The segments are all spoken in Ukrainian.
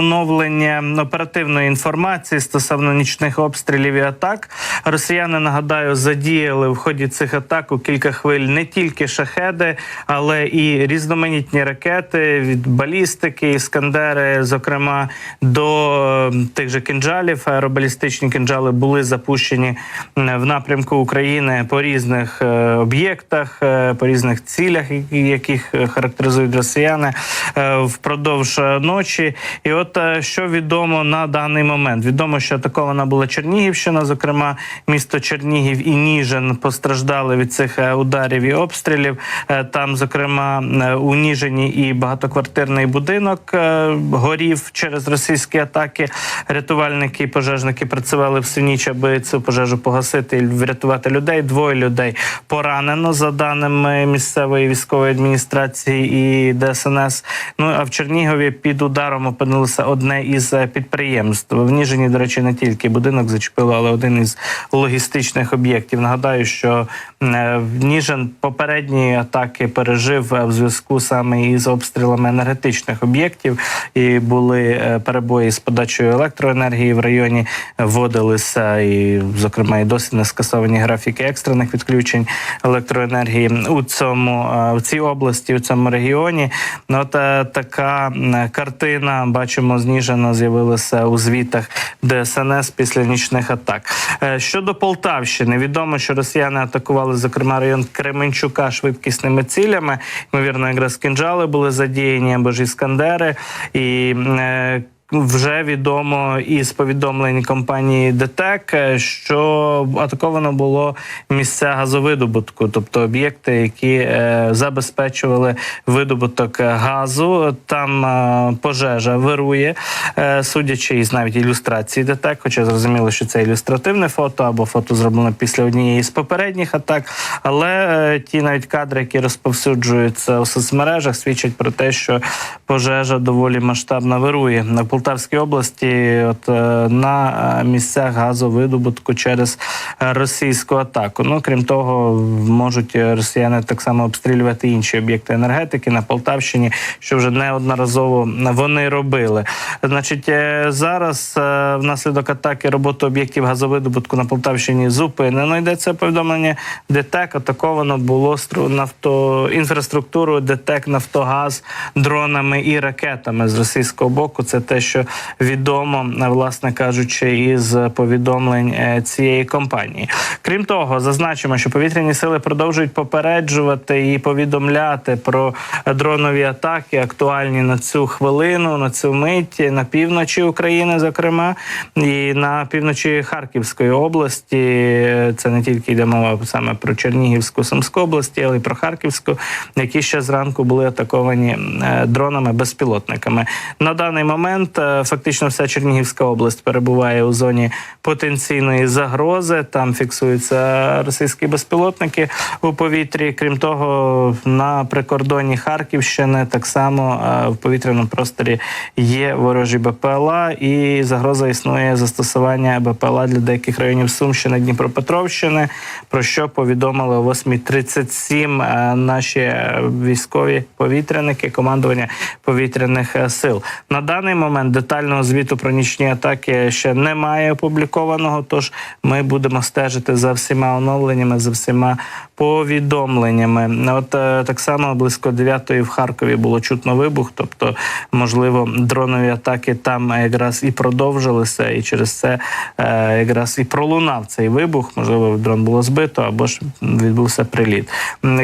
Оновлення оперативної інформації стосовно нічних обстрілів і атак. Росіяни нагадаю задіяли в ході цих атак у кілька хвиль не тільки шахеди, але і різноманітні ракети від балістики, іскандери, зокрема до е, тих же кинджалів. Аеробалістичні кинджали були запущені в напрямку України по різних е, об'єктах, е, по різних цілях, яких характеризують росіяни е, впродовж ночі. І от е, що відомо на даний момент, відомо, що атакована була Чернігівщина, зокрема місто Чернігів і Ніжин постраждали від цих е, ударів і обстрілів. Е, Там, зокрема, у Ніжині і багатоквартирний будинок горів через російські атаки. Рятувальники і пожежники працювали всю ніч, аби цю пожежу погасити і врятувати людей. Двоє людей поранено за даними місцевої військової адміністрації і ДСНС. Ну а в Чернігові під ударом опинилося одне із е, підприємств. В Ніжині, до речі, не тільки будинок зачепило, але один із логістичних об'єктів. Нагадаю, що е, Ніжин попередні атаки пережив е, в зв'язку саме із обстрілами енергетичних об'єктів, і були перебої з подачею електроенергії в районі. Вводилися і, зокрема, і досі не скасовані графіки екстрених відключень електроенергії у цьому в цій області, у цьому регіоні. Ну, е, така картина бачимо зніжено з'явилася у звітах ДСНС після нічних атак. Е, Щодо Полтавщини, відомо, що росіяни атакували зокрема район Кременчука швидкісними цілями. Ймовірно, якраз кінжали були задіяні або ж іскандери і. Вже відомо із повідомлень компанії ДТЕК, е, що атаковано було місця газовидобутку, тобто об'єкти, які е, забезпечували видобуток газу. Там е, пожежа вирує, судячи із навіть ілюстрації ДТЕК, хоча зрозуміло, що це ілюстративне фото або фото зроблено після однієї з попередніх атак. Але ті навіть кадри, які розповсюджуються у соцмережах, свідчать про те, що пожежа доволі масштабно вирує на Полтавській області. От е, на е, місцях газовидобутку через е, російську атаку. Ну крім того, можуть росіяни так само обстрілювати інші об'єкти енергетики на Полтавщині, що вже неодноразово вони робили. Значить, зараз внаслідок атаки роботи об'єктів газовидобутку на Полтавщині зупинено. Йдеться повідомлення. ДТЕК атаковано було нафто інфраструктуру ДТЕК Нафтогаз дронами і ракетами з російського боку. Це те, що відомо, е, власне кажучи, із повідомлень е, цієї компанії. Крім того, зазначимо, що повітряні сили продовжують попереджувати і повідомляти про дронові атаки, актуальні на цю хвилину, на цю мить на півночі України, зокрема, і на півночі Харківської області. Це не тільки йде мова саме про Чернігівську, Сумську області, але й про Харківську, які ще зранку були атаковані е, дронами безпілотниками. На даний момент фактично вся Чернігівська область перебуває у зоні потенційної загрози. Там фіксуються російські безпілотники у повітрі. Крім того, на прикордонні Харківщини так само е, в повітряному просторі є ворожі БПЛА, і загроза існує застосування БПЛА для деяких районів Сумщини, Дніпропетровщини. Про що повідомили о 8.37 е, наші військові повітряники, командування повітряних е, сил. На даний момент детального звіту про нічні атаки ще немає опублікованого. Тож ми будемо стежити за всіма оновленнями, за всіма повідомленнями. От е, так само близько 9-ї в Харкові було чутно вибух, тобто, можливо, дронові атаки там якраз і продовжилися, і через це е, якраз і пролунав цей вибух. Можливо, дрон було збито або ж відбувся приліт.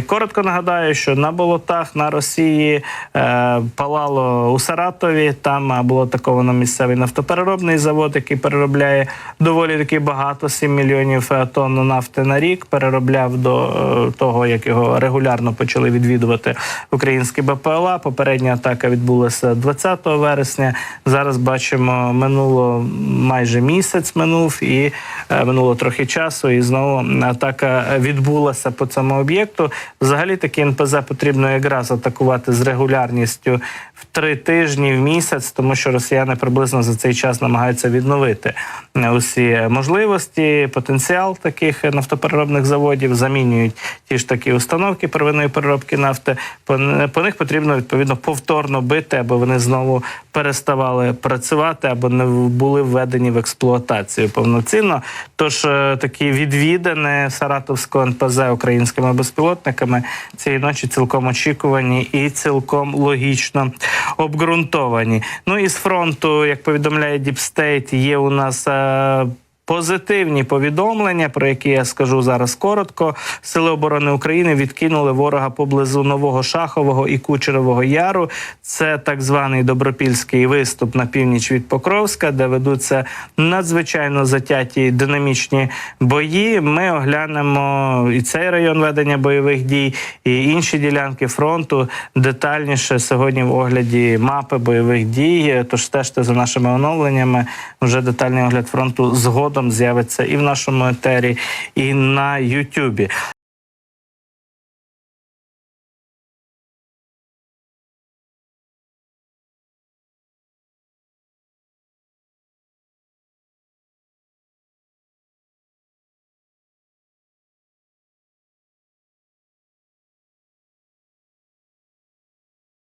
Коротко нагадаю, що на болотах на Росії е, палало у Саратові. Там було атаковано місцевий нафтопереробний завод, який переробляє доволі таки багато 7 мільйонів е, тонн нафти на рік. Переробляв до е, того, як його регулярно почали відвідувати українські БПЛА. Попередня атака відбулася 20 вересня. Зараз бачимо, минуло майже місяць минув і е, минуло трохи часу. І знову атака відбулася по цьому об'єкту. Взагалі такі НПЗ потрібно якраз атакувати з регулярністю три тижні в місяць, тому що росіяни приблизно за цей час намагаються відновити е, усі можливості, потенціал таких нафтопереробних заводів, замінюють ті ж такі установки первинної переробки нафти. По, по них потрібно відповідно повторно бити, аби вони знову переставали працювати або не були введені в експлуатацію повноцінно. Тож е, такі відвідини Саратовського НПЗ українськими безпілотниками цієї ночі цілком очікувані і цілком логічно обґрунтовані. Ну і з фронту, як повідомляє Діпстейт, є у нас. Позитивні повідомлення, про які я скажу зараз коротко. Сили оборони України відкинули ворога поблизу нового Шахового і Кучерового Яру. Це так званий добропільський виступ на північ від Покровська, де ведуться надзвичайно затяті динамічні бої. Ми оглянемо і цей район ведення бойових дій, і інші ділянки фронту детальніше сьогодні в огляді мапи бойових дій. Тож стежте за нашими оновленнями. Вже детальний огляд фронту згодом з'явиться і в нашому етері, і на Ютубі.